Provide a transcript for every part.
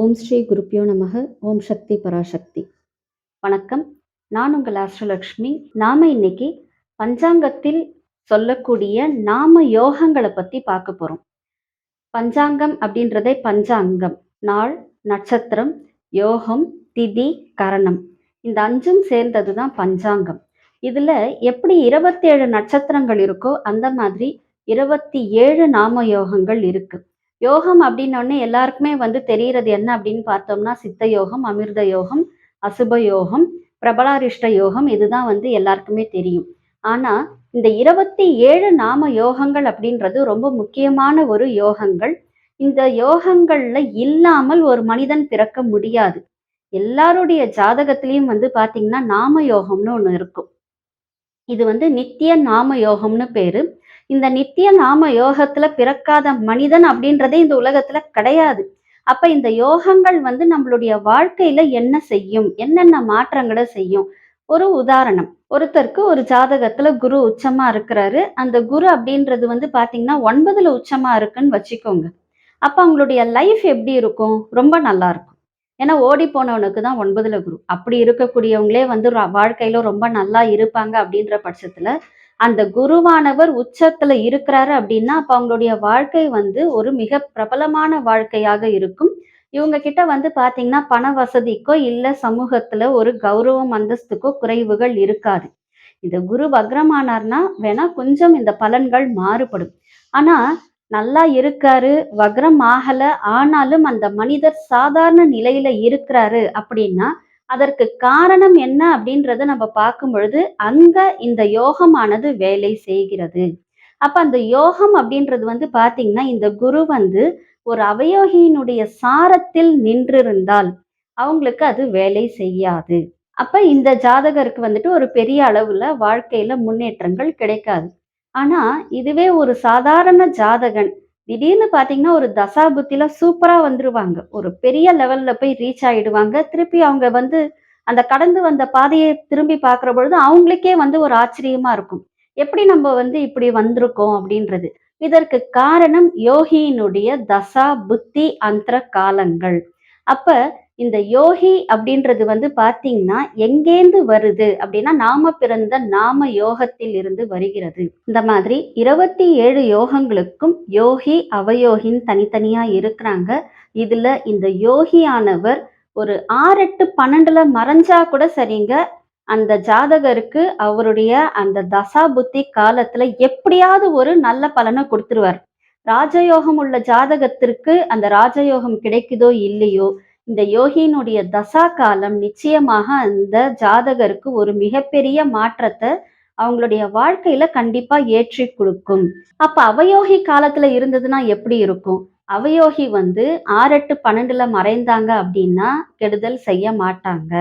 ஓம் ஸ்ரீ குருப்பியோ நமக. ஓம் சக்தி பராசக்தி. வணக்கம். நான் உங்கள் ஆஸ்ட்ரலக்ஷ்மி நாம இன்னைக்கு பஞ்சாங்கத்தில் சொல்லக்கூடிய நாம யோகங்களை பற்றி பார்க்க போகிறோம் பஞ்சாங்கம் அப்படின்றதே பஞ்சாங்கம். நாள் நட்சத்திரம் யோகம் திதி கரணம். இந்த அஞ்சும் சேர்ந்தது தான் பஞ்சாங்கம். இதில் எப்படி இருபத்தேழு நட்சத்திரங்கள் இருக்கோ அந்த மாதிரி இருபத்தி ஏழு நாம யோகங்கள் இருக்குது யோகம் அப்படின்னோடனே எல்லாருக்குமே வந்து தெரியறது என்ன அப்படின்னு பார்த்தோம்னா சித்த யோகம் அமிர்த யோகம் அசுப யோகம் பிரபலாரிஷ்ட யோகம் இதுதான் வந்து எல்லாருக்குமே தெரியும். ஆனா இந்த இருபத்தி ஏழு நாம யோகங்கள் அப்படின்றது ரொம்ப முக்கியமான ஒரு யோகங்கள். இந்த யோகங்கள்ல இல்லாமல் ஒரு மனிதன் பிறக்க முடியாது. எல்லாருடைய ஜாதகத்திலையும் வந்து பாத்தீங்கன்னா நாம யோகம்னு ஒன்று இருக்கும். இது வந்து நித்திய நாம யோகம்னு பேரு. இந்த நித்திய நாம யோகத்துல பிறக்காத மனிதன் அப்படின்றதே இந்த உலகத்துல கிடையாது. அப்ப இந்த யோகங்கள் வந்து நம்மளுடைய வாழ்க்கையில என்ன செய்யும்? என்னென்ன மாற்றங்களை செய்யும்? ஒரு உதாரணம். ஒருத்தருக்கு ஒரு ஜாதகத்துல குரு உச்சமா இருக்கிறாரு. அந்த குரு அப்படின்றது வந்து பாத்தீங்கன்னா ஒன்பதுல உச்சமா இருக்குன்னு வச்சுக்கோங்க. அப்ப அவங்களுடைய லைஃப் எப்படி இருக்கும்? ரொம்ப நல்லா இருக்கும். ஏன்னா ஓடி போனவனுக்கு தான் ஒன்பதுல குரு. அப்படி இருக்கக்கூடியவங்களே வந்து வாழ்க்கையில ரொம்ப நல்லா இருப்பாங்க அப்படின்ற பட்சத்துல அந்த குருவானவர் உச்சத்துல இருக்கிறாரு அப்படின்னா அப்ப அவங்களுடைய வாழ்க்கை வந்து ஒரு மிக பிரபலமான வாழ்க்கையாக இருக்கும். இவங்க கிட்ட வந்து பாத்தீங்கன்னா பண வசதிக்கோ இல்ல சமூகத்துல ஒரு கௌரவம் அந்தஸ்துக்கோ குறைவுகள் இருக்காது. இந்த குரு வக்ரமானார்னா வேணா கொஞ்சம் இந்த பலன்கள் மாறுபடும். ஆனா நல்லா இருக்காரு வக்ரம் ஆகல ஆனாலும் அந்த மனிதர் சாதாரண நிலையில இருக்கிறாரு அப்படின்னா அதற்கு காரணம் என்ன அப்படின்றத நம்ம பார்க்கும் பொழுது அங்க இந்த யோகமானது வேலை செய்கிறது. அப்ப அந்த யோகம் அப்படின்றது வந்து பாத்தீங்கன்னா இந்த குரு வந்து ஒரு அவயோகியினுடைய சாரத்தில் நின்றிருந்தால் அவங்களுக்கு அது வேலை செய்யாது. அப்ப இந்த ஜாதகருக்கு வந்துட்டு ஒரு பெரிய அளவுல வாழ்க்கையில முன்னேற்றங்கள் கிடைக்காது. ஆனா இதுவே ஒரு சாதாரண ஜாதகன் திடீர்னு பாத்தீங்கன்னா ஒரு தசாபுத்தில சூப்பரா வந்துருவாங்க. ஒரு பெரிய லெவல்ல போய் ரீச் ஆயிடுவாங்க. திருப்பி அவங்க வந்து அந்த கடந்து வந்த பாதையை திரும்பி பார்க்குற பொழுது அவங்களுக்கே வந்து ஒரு ஆச்சரியமா இருக்கும். எப்படி நம்ம வந்து இப்படி வந்திருக்கோம் அப்படின்றது. இதற்கு காரணம் யோகியினுடைய தசா புத்தி அந்தர காலங்கள். அப்ப இந்த யோகி அப்படின்றது வந்து பார்த்தீங்கன்னா எங்கேந்து வருது அப்படின்னா நாம பிறந்த நாம யோகத்தில் இருந்து வருகிறது. இந்த மாதிரி இருபத்தி ஏழு யோகங்களுக்கும் யோகி அவயோகின்னு தனித்தனியா இருக்கிறாங்க. இதுல இந்த யோகியானவர் ஒரு ஆறு எட்டு பன்னெண்டுல மறைஞ்சா கூட சரிங்க. அந்த ஜாதகருக்கு அவருடைய அந்த தசா புத்தி காலத்துல எப்படியாவது ஒரு நல்ல பலனை கொடுத்துருவார். ராஜயோகம் உள்ள ஜாதகத்திற்கு அந்த ராஜயோகம் கிடைக்குதோ இல்லையோ இந்த யோகியினுடைய தசா காலம் நிச்சயமாக அந்த ஜாதகருக்கு ஒரு மிகப்பெரிய மாற்றத்தை அவங்களுடைய வாழ்க்கையில கண்டிப்பா ஏற்றி கொடுக்கும். அப்ப அவயோகி காலத்துல இருந்ததுன்னா எப்படி இருக்கும்? அவயோகி வந்து ஆறெட்டு பன்னெண்டுல மறைந்தாங்க அப்படின்னா கெடுதல் செய்ய மாட்டாங்க.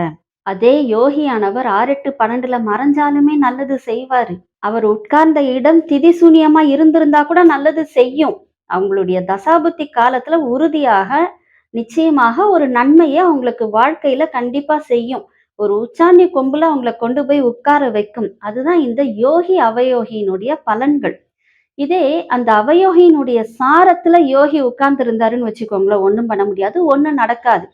அதே யோகியானவர் ஆறெட்டு பன்னெண்டுல மறைஞ்சாலுமே நல்லது செய்வாரு. அவர் உட்கார்ந்த இடம் திதி சூன்யமா இருந்திருந்தா கூட நல்லது செய்யும். அவங்களுடைய தசாபுத்தி காலத்துல உறுதியாக நிச்சயமாக ஒரு நன்மையை அவங்களுக்கு வாழ்க்கையில கண்டிப்பா செய்யும். ஒரு உச்சாண்டி கொம்புல அவங்கள கொண்டு போய் உட்கார வைக்கும். அதுதான் இந்த யோகி அவயோகியினுடைய பலன்கள். இதே அந்த அவயோகியினுடைய சாரத்துல யோகி உட்கார்ந்து இருந்தாருன்னு வச்சுக்கோங்களேன் ஒன்றும் பண்ண முடியாது ஒண்ணும் நடக்காது.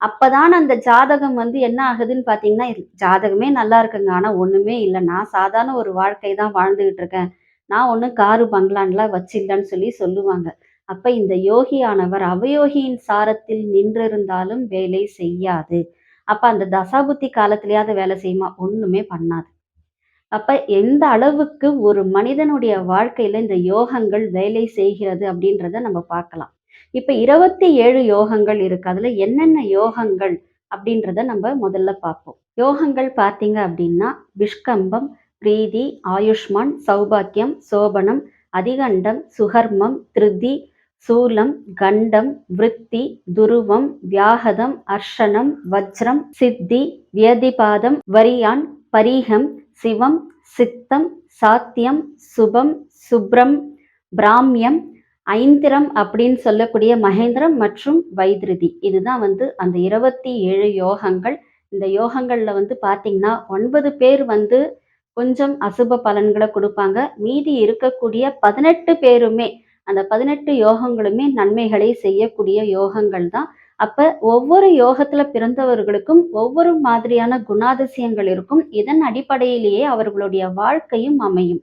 அப்பதான் அந்த ஜாதகம் வந்து என்ன ஆகுதுன்னு பாத்தீங்கன்னா ஜாதகமே நல்லா இருக்குங்க. ஆனா ஒண்ணுமே இல்லை. நான் சாதாரண ஒரு வாழ்க்கை தான் வாழ்ந்துகிட்டு இருக்கேன். நான் ஒன்றும் காரு பங்களான்லாம் வச்சில்லன்னு சொல்லி சொல்லுவாங்க. அப்ப இந்த யோகியானவர் அவயோகியின் சாரத்தில் நின்றிருந்தாலும் வேலை செய்யாது. அப்ப அந்த தசாபுத்தி காலத்திலேயாவது வேலை செய்யுமா? ஒண்ணுமே பண்ணாது. அப்ப எந்த அளவுக்கு ஒரு மனிதனுடைய வாழ்க்கையில இந்த யோகங்கள் வேலை செய்கிறது அப்படின்றத நம்ம பார்க்கலாம். இப்ப இருபத்தி ஏழு யோகங்கள் இருக்கு. அதுல என்னென்ன யோகங்கள் அப்படின்றத நம்ம முதல்ல பார்ப்போம். யோகங்கள் பார்த்தீங்க அப்படின்னா விஷ்கம்பம் பிரீதி ஆயுஷ்மான் சௌபாக்கியம் சோபனம் அதிகண்டம் சுகர்மம் திருதி சூலம் கண்டம் விருத்தி துருவம் வியாகதம் அர்ஷனம் வஜ்ரம் சித்தி வியதிபாதம் வரியான் பரீகம் சிவம் சித்தம் சாத்தியம் சுபம் சுப்ரம் பிராமியம் ஐந்திரம் அப்படின்னு சொல்லக்கூடிய மகேந்திரம் மற்றும் வைத்திருதி இதுதான் வந்து அந்த இருபத்தி ஏழு யோகங்கள். இந்த யோகங்களில் வந்து பார்த்தீங்கன்னா ஒன்பது பேர் வந்து கொஞ்சம் அசுப பலன்களை கொடுப்பாங்க. மீதி இருக்கக்கூடிய பதினெட்டு பேருமே அந்த பதினெட்டு யோகங்களுமே நன்மைகளை செய்யக்கூடிய யோகங்கள் தான் அப்ப ஒவ்வொரு யோகத்துல பிறந்தவர்களுக்கும் ஒவ்வொரு மாதிரியான குணாதிசயங்கள் இருக்கும். இதன் அடிப்படையிலேயே அவர்களுடைய வாழ்க்கையும் அமையும்.